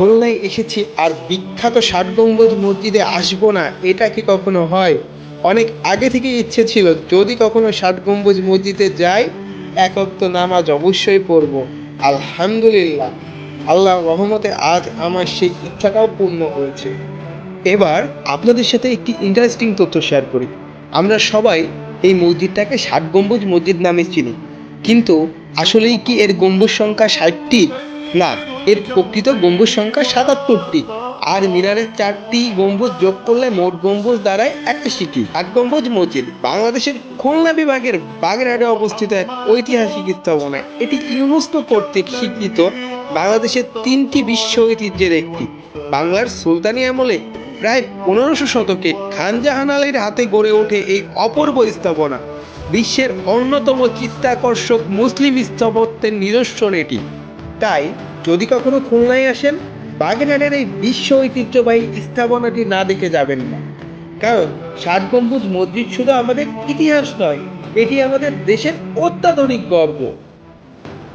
খুলনায় এসেছি আর বিখ্যাত ষাট গম্বুজ মসজিদে আসব না, এটা কি কখনো হয়? অনেক আগে থেকে ইচ্ছে ছিল, যদি কখনো ষাট গম্বুজ মসজিদে যাই, এক অক্ত নামাজ অবশ্যই পড়ব। আলহামদুলিল্লাহ। আল্লাহ রহমতে আজ আমার সেই ইচ্ছাটাও পূর্ণ হয়েছে। এবার আপনাদের সাথে একটি ইন্টারেস্টিং তথ্য শেয়ার করি। আমরা সবাই এই মসজিদটাকে ষাট গম্বুজ মসজিদ নামে চিনি। কিন্তু আসলেই কি এর গম্বুজ সংখ্যা ষাটটি? না, এর প্রকৃত গম্বুজ সংখ্যা সাতাত্তরটি, আর মিনারের চারটি গম্বুজ যোগ করলে মোট গম্বুজ দাঁড়ায় একাশিটি। আট গম্বুজ মসজিদ, বাংলাদেশের খুলনা বিভাগের বাগেরহাটে অবস্থিত এক ঐতিহাসিক স্থাপনা। এটি ইউনেস্কো কর্তৃক স্বীকৃত বাংলাদেশের তিনটি বিশ্ব ঐতিহ্যের একটি। বাংলার সুলতানি আমলে প্রায় পনেরোশো শতকে খান জাহান আলীর হাতে গড়ে ওঠে এই অপূর্ব স্থাপনা। বিশ্বের অন্যতম চিত্তাকর্ষক মুসলিম স্থাপত্যের নিদর্শন এটি। তাই যদি কখনো খুলনায় আসেন, বাগেরহাটের এই বিশ্ব ঐতিহ্যবাহী স্থাপনাটি না দেখে যাবেন না। কারণ ষাট গম্বুজ মসজিদ শুধু আমাদের ইতিহাস নয়, এটি আমাদের দেশের অত্যাধুনিক গর্ব।